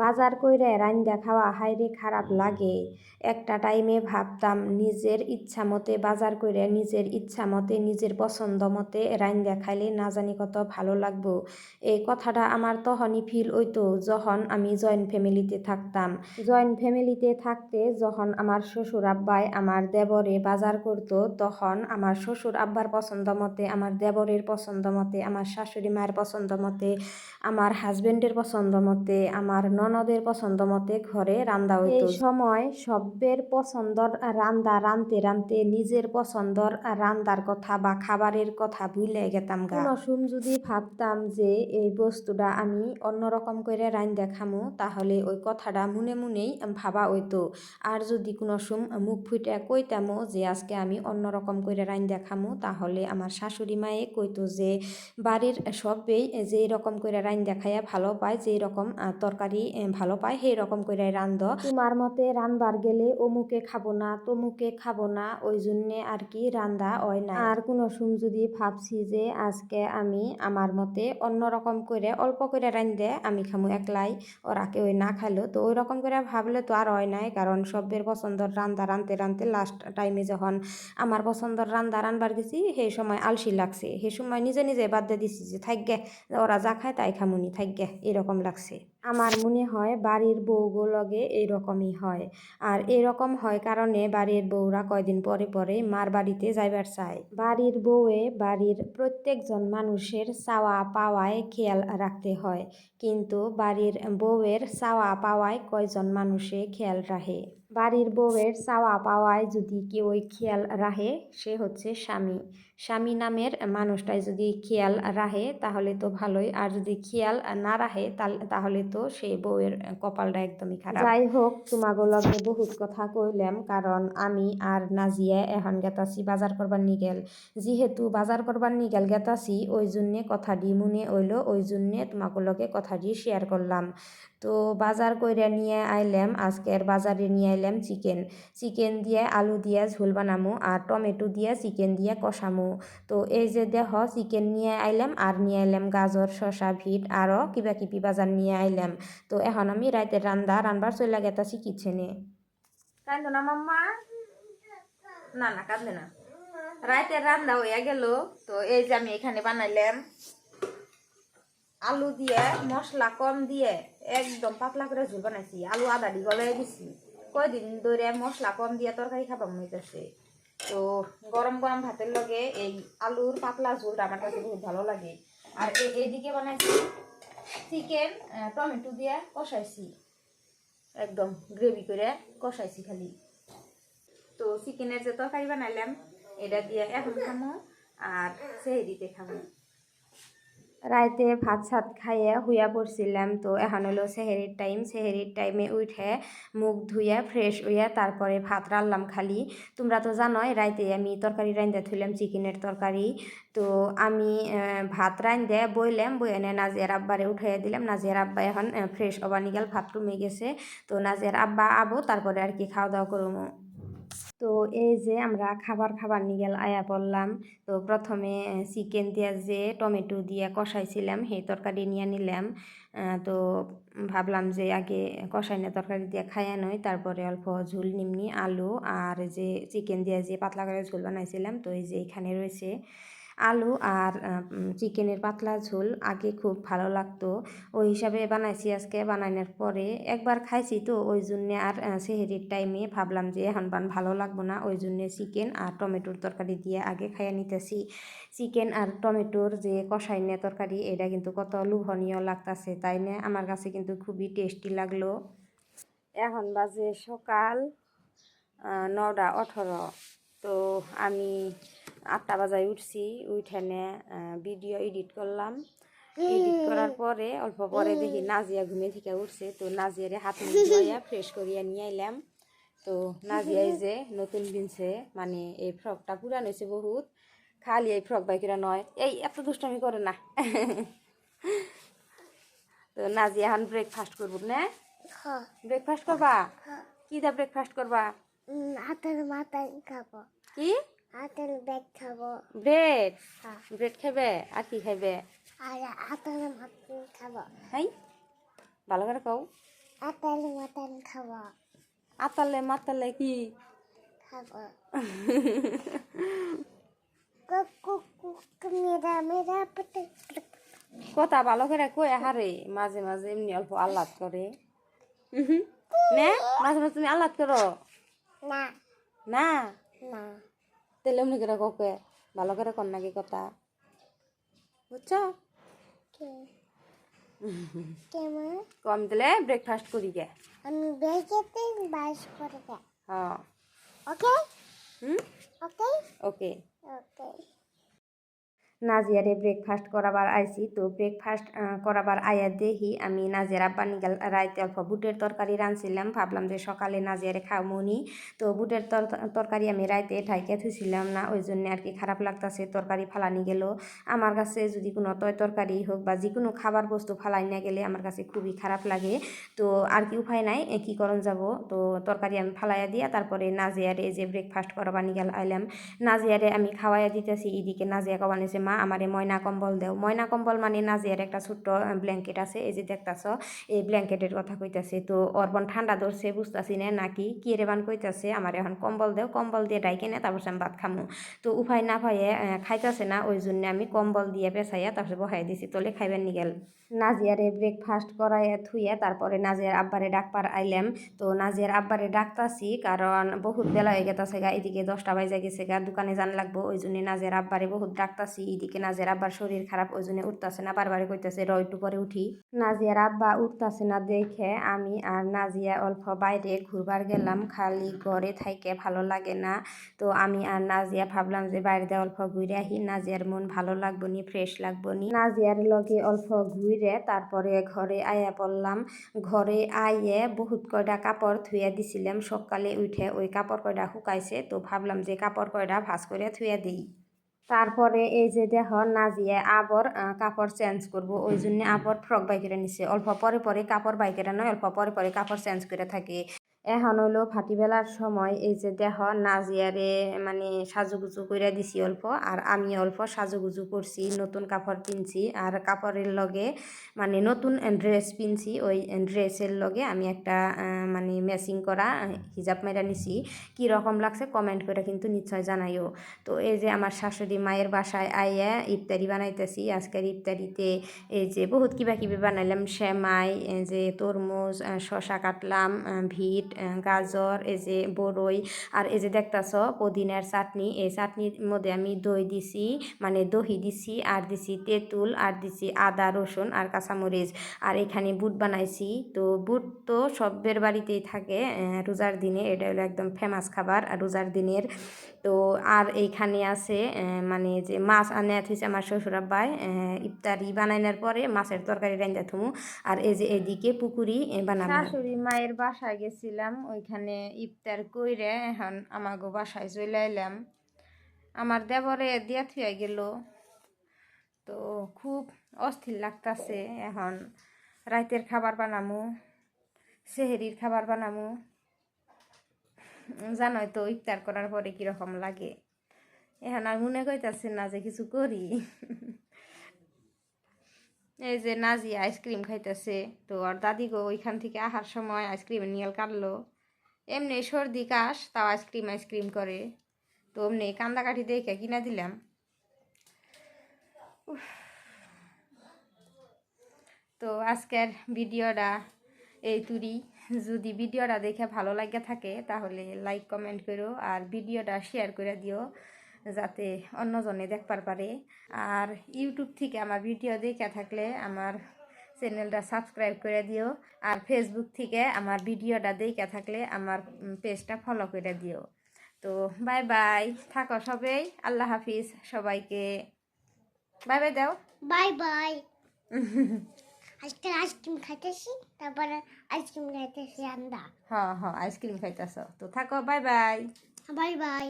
বাজার কইরে রাইন্দা খাওয়া হাইরে খারাপ লাগে। একটা টাইমে ভাবতাম নিজের ইচ্ছা মতে, বাজার কইরে নিজের ইচ্ছা মতে, নিজের পছন্দ মতে রাইন্দা খাইলে না জানি কত ভালো লাগবো। এই কথাটা আমার তখনই ফিল হইতো যখন আমি জয়েন্ট ফ্যামিলিতে থাকতাম। জয়েন্ট ফ্যামিলিতে থাকতে যখন আমার শ্বশুর আব্বাই আমার দেবরে বাজার করতো, তখন আমার শ্বশুর আব্বার পছন্দ মতে, আমার দেবরের পছন্দ মতে, আমার শাশুড়ি মায়ের পছন্দ মতে, আমার হাজবেন্ডের পছন্দ মতে, আমার ননদের পছন্দ মতে ঘরে রান্দা হইতো। এই সময় সবের পছন্দর রান্দা রানতে রানতে নিজের পছন্দর রান্দার কথা বা খাবারের কথা ভুলে গেতাম গা। কোনসুম যদি ভাবতাম যে এই বস্তুটা আমি অন্যরকম করে রান্দা খামু তাহলে ওই কথাটা মনে মনেই ভাবা হইতো। আর যদি কোনো সুম মুখ ফুটে কইতামও যে আজকে আমি অন্যরকম করে রান্দা খামু তাহলে আমার শাশুড়ি মায়ে কইতো যে বাড়ির সবেই যেই রকম করে রান্দা খাইয়া ভালো পায় যেই রকম তরকারি ভালো পায়, সেই রকম করে রান্ধ। তোমার মতে রানবার গেলে অমুকে খাব না, তমুকে খাব না, ওই জন্যে আর কি রান্দা হয় না আর কোনো সুম যদি ভাবছি যে আজকে আমি আমার মতে অন্য রকম করে অল্প করে রান্ধে আমি খামু একলাই, ওরা কেউ না খাইলো, তো ওই রকম করে ভাবলে তো আর হয় নাই। কারণ সবের পছন্দর রান্দা রানতে রানতে লাস্ট টাইমে যখন আমার পছন্দর রান্দা রানবার গেছি, সেই সময় আলসি লাগছে। সেই সময় নিজে নিজে বাদ দিয়ে দিছি যে থাকগে ওরা যা খায় তাই খামুনি থাকগে এরকম লাগছে। আমার মনে হয় বাড়ির বউগো লগে এইরকমই হয়। আর এরকম হয় কারণে বাড়ির বউরা কয়দিন পরে পরে মার বাড়িতে যাইবার চায়। বাড়ির বউয়ে বাড়ির প্রত্যেকজন মানুষের চাওয়া পাওয়ায় খেয়াল রাখতে হয়। কিন্তু বাড়ির বউয়ের চাওয়া পাওয়ায় কয়জন মানুষে খেয়াল রাখে? বাড়ির বউয়ের চাওয়া পাওয়ায় যদি কেউ খেয়াল রাখে, সে হচ্ছে স্বামী। স্বামী নামের মানুষটাই যদি খেয়াল রাখে, তাহলে তো ভালোই। আর যদি খেয়াল না তাল- তাহলে তো সেই বউয়ের কপালটা একদমই খারাপ। যাই হোক, তোমাগো লগে বহুত কথা কইলাম, কারণ আমি আর নাজিয়া এখন গেতাছি বাজার করবার নিগেল। যেহেতু বাজার করবার নিগেল গেতাছি, ওই জন্যে কথাটি মনে হইল, ওই জন্যে তোমাকে লগে কথাটি শেয়ার করলাম। তো বাজার কইরা নিয়ে আইলাম, আজকের বাজারে নিয়ে আইলাম চিকেন চিকেন দিয়ে আলু দিয়ে ঝোল বানামু আর টমেটো দিয়ে চিকেন দিয়ে কষামো। তো এই যে দেহ চিকেন নিয়ে আইলাম আর নিয়ে আইলাম গাজর, শসা ভিট আরও কিবা কিবি বাজার নিয়ে আইলাম। তো এখন আমি রাইতের রান্দা, রানবার চলে গেতাছি কিচেনে। কান্দো না মাম্মা। না না, কান্দে না। রাইতের রান্দা হইয়া গেল। তো এই যে আমি এখানে বানাইলাম আলু দিয়ে, মশলা কম দিয়ে একদম পাতলা করে ঝোল বানাইছি। আলু আদা দি গলাই দিছি। কয়দিন ধরে মশলা কম দিয়ে তরকারি খাবার হইতেছে। তো গরম গরম ভাতের লগে এই আলুর পাতলা ঝোলটা আমার কাছে বহুত ভালো লাগে। আর এই এইদিকে বানাইছি চিকেন টমেটো দিয়ে কষাইছি। একদম গ্রেভি করে কষাইছি খালি। তো চিকেনের যে তরকারি বানাইলাম, এটা দিয়ে এখন খামো আর সেহেরিতে খামো। রাইতে ভাত সাত খাইয়ে হুইয়া পড়ছিলাম। তো এখন হলো সেহেরির টাইম। সেহেরির টাইমে উঠে মুখ ধুইয়া ফ্রেশ হইয়া তারপরে ভাত রান্নলাম খালি। তোমরা তো জানোই, রাইতে আমি তরকারি রান্ধে থইলাম, চিকেনের তরকারি। তো আমি ভাত রান্ধে বইলাম বই এনে নাজিয়ার আব্বারে উঠাইয়া দিলাম। নাজিয়ার আব্বা এখন ফ্রেশ হবা নিগাল ভাত রুমে গেছে। তো নাজিয়ার আব্বা আবো, তারপরে আর কি খাওয়া দাওয়া করব তো এই যে আমরা খাবার খাবার নিগেল আয়া বললাম, তো প্রথমে চিকেন দিয়ে যে টমেটো দিয়ে কষাইছিলাম, সেই তরকারি নিয়ে নিলাম। তো ভাবলাম যে আগে কষাই না তরকারি দিয়ে খাইয়া নই, তারপরে অল্প ঝুল নিমনি, আলু আর যে চিকেন দিয়ে যে পাতলা করে ঝুল বানাইছিলাম, তো এই যে এখানে রয়েছে। আলু আর চিকেনের পাতলা ঝোল আগে খুব ভালো লাগতো। ওই হিসাবে বানাইছি আজকে। বানানোর পরে একবার খাইছি তো, ওই জন্যে আর সেহেরির টাইমে ভাবলাম যে এখন বান ভালো লাগবো না। ওই জন্যে চিকেন আর টমেটোর তরকারি দিয়ে আগে খাইয়া নিতেছি। চিকেন আর টমেটোর যে কষাইনে তরকারি, এটা কিন্তু কত লোভনীয় লাগতাছে, তাই না? আমার কাছে কিন্তু খুবই টেস্টি লাগল। এখন বাজে সকাল নটা আঠারো। তো আমি আটটা বাজায় উঠছি উঠানে ভিডিও এডিট করলাম। এডিট করার পরে অল্প পরে দেখি নাজিয়া ঘুমিয়ে থেকে উঠছে তো নাজিয়ারে হাত ধুইয়া ফ্রেশ করিয়া নিয়ে আইলাম। তো নাজিয়া এই যে নতুন কিনছে মানে এই ফ্রকটা পুরান হয়েছে বহুত খালি এই ফ্রক বাইকেরা নয়। এই এত দুষ্টামি করে না। তো নাজিয়া এখন ব্রেকফাস্ট করব না? হ্যাঁ। ব্রেকফাস্ট করবা? কি দা ব্রেকফাস্ট করবা? হাতের মাথায় খাব। কি? হাতের ব্যাগ খাব। ব্রেড? হ্যাঁ। ব্রেড খাবে? আর কি খাইবে? আর হাতের মাথায় খাব। হাই ভালো করে কও। আপেল মাটন খাব। আতালে মাতালে কি? খাব। কথা ভালো করে কয়ে হারে মাঝে মাঝে এমনি অল্প আহ্লাদ করে। নে মাঝে মাঝে তুমি আহ্লাদ করো। না। না? না। তাহলে এমনি করে কোকে ভালো করে কর নাকি কথা? বুঝছ? কম দিলে ব্রেকফাস্ট করি গে আমি বেজেতে বাস গে হ্যাঁ ওকে হুম? ওকে ওকে ওকে নাজিয়ারে ব্রেকফাস্ট করাবার আইছি। তো ব্রেকফাস্ট করাবার আয়া দেখি আমি নাজিয়ার আব্বা নিগাল রাইতে অল্প বুটের তরকারি রাঁধছিলাম। ভাবলাম যে সকালে নাজিয়ারে খাওমনি। তো বুটের তর- তরকারি আমি রাইতে ঠাইকে থুছিলাম না ওই জন্য আর কি খারাপ লাগতাছে, তরকারি ফালানি গেল। আমার কাছে যদি কোনো তয় তরকারি হোক বা যে কোনো খাবার বস্তু ফালাই না গেলে আমার কাছে খুবই খারাপ লাগে। তো আর কি উপায় নাই কি করণ যাব? তো তরকারি আমি ফালাইয়া দিয়া তারপরে নাজিয়ারে যে ব্রেকফাস্ট করাবার নিগাল আইলাম। নাজিয়ারে আমি খাওয়াইয়া দিতেছি, এদিকে নাজিয়া কবানিছে, মা আমারে ময়না কম্বল দেও। ময়না কম্বল মানে নাজিয়ার একটা ছোট্ট ব্ল্যাঙ্কেট আছে, এই যে দেখতাছ? এই ব্ল্যাঙ্কেটের কথা কইতাছে। তো অর্বন ঠান্ডা ধরছে, বুঝতাছি না নাকি? কি রে বান কইতাছে? আমার এখন কম্বল দেও, কম্বল দিয়ে ডাইকে না, তারপর আমি ভাত খামু। তো উপায় না পাইয়ে খাইতাছে না, ওই জন্য আমি কম্বল দিয়ে পেঁচাইয়া তারপরে বহাই দিছি। তোলে খাইবেন নিগেল। নাজিয়ারে ব্রেকফাস্ট করাইয়া থুইয়া তারপরে নাজিয়ার আব্বারে ডাকবার আইলাম। তো নাজিয়ার আব্বারে ডাকতাছি, কারণ বহুত বেলা হয়ে গেছে গা, এদিকে দশটা বাজে গেছে গা, দোকানে যান লাগবো, ওই জন্য নাজিয়ার আব্বারে বহুত ডাকতাছি এদিকে নাজিয়ার আব্বার শরীর খারাপ, ওই জন্য উঠতাছে না বারবারে কইতাছে, র, একটু পরে উঠি। নাজিয়ার আব্বা উঠতাছে না দেখে আমি আর নাজিয়া অল্প বাইরে ঘুরবার গেলাম, খালি ঘরে থাইকে ভালো লাগে না। তো আমি আর নাজিয়া ভাবলাম যে বাইরে অল্প ঘুরে আহি নাজিয়ার মন ভালো লাগবো নি, ফ্রেশ লাগবো নি। নাজিয়ার লগে অল্প ঘুরে তারপরে ঘরে আয়া পড়লাম। ঘরে আইয়ে বহুত কয়টা কাপড় ধুইয়া দিছিলাম। সকালে উঠে ওই কাপড় কয়টা শুকাইছে, তো ভাবলাম যে কাপড় কয়টা ভাজ করে ধুইয়া দিই। তারপরে এই যে দেহ নাজিয়ে আবার কাপড় চেঞ্জ করব। ওই জন্য আবার ফ্রক বাইকেরা নিছে। অল্প পরে পরে কাপড় বাইকেরা নয়, অল্প পরে পরে কাপড় চেঞ্জ করে থাকে। এখন হইল ফাটিবেলার সময় এই যে দেহ নাজিয়ারে মানে সাজুগুজু করে দিছি অল্প, আর আমি অল্প সাজুগুজু করছি, নতুন কাপড় কিনছি আর কাপড়ের লগে মানে নতুন ড্রেস কিনছি ওই ড্রেসের লগে আমি একটা মানে ম্যাচিং করা হিজাব মেরা নিছি। কী রকম লাগছে কমেন্ট করে কিন্তু নিশ্চয় জানাইও। তো এই যে আমার শাশুড়ি মায়ের বাসায় আইয়া ইফতারি বানাইতেছি, আজকের ইফতারিতে এই যে বহুত কিবা কিবি বানাইলাম এই যে তরমুজ শশা কাটলাম ভিট গাজর, এই যে বড়ই আর এই যে দেখতাছ পুদিনার চাটনি, এই চাটনির মধ্যে আমি দই দিছি মানে দহি দিছি, আর দিছি তেঁতুল, আর দিছি আদা, রসুন, আর কাঁচামরিচ। আর এখানে বুট বানাইছি। তো বুট তো সবের বাড়িতেই থাকে রোজার দিনে। এটা হলো একদম ফেমাস খাবার রোজার দিনের। তো আর এইখানে আছে মানে যে মাছ আনে থইছে আমার শ্বশুর আব্বাই ইফতারি বানাইনার পরে মাছের তরকারি রান্না থুমু। আর এই যে এদিকে পুকুরি বানাবো শাশুড়ি মায়ের বাসায় গেছিলাম ওইখানে ইফতার কইরে এখন আমাগো বাসায় চলে এলাম আমার দেবরে দিয়া থুয়া গেল। তো খুব অস্থির লাগতাছে এখন। রাইতের খাবার বানামু, সেহেরির খাবার বানামু। জানোই তো ইফতার করার পরে কীরকম লাগে। এখন আর মনে কইতাছে না যে কিছু করি। এই যে নাজিয়া আইসক্রিম খাইতেছে, তো আর দাদি গো ওইখান থেকে আহার সময় আইসক্রিম নিয়ে কাটলো। এমনি সর্দি, কাশ, তাও আইসক্রিম আইসক্রিম করে। তো এমনি কান্দাকাঠি দেখে কিনা দিলাম। তো আজকের ভিডিওটা এই তুরি। যদি ভিডিওটা দেখে ভালো লাগে থাকে, তাহলে লাইক কমেন্ট করো আর ভিডিওটা শেয়ার করে দিও। যাতে অন্যজনে দেখবার পারে। আর ইউটিউব থেকে আমার ভিডিও দেখে থাকলে আমার চ্যানেলটা সাবস্ক্রাইব করে দিও। আর ফেসবুক থেকে আমার ভিডিওটা দেখে থাকলে আমার পেজটা ফলো করে দিও। তো বাই বাই থাকো সবাই। আল্লাহ হাফিজ সবাইকে। বাই বাই দাও। বাই বাই আজকে আইসক্রিম খাইতেছি তারপরে আইসক্রিম খাইতেছি আন্দা হ্যাঁ হ্যাঁ আইসক্রিম খাইতেছ। তো থাকো বাই বাই বাই বাই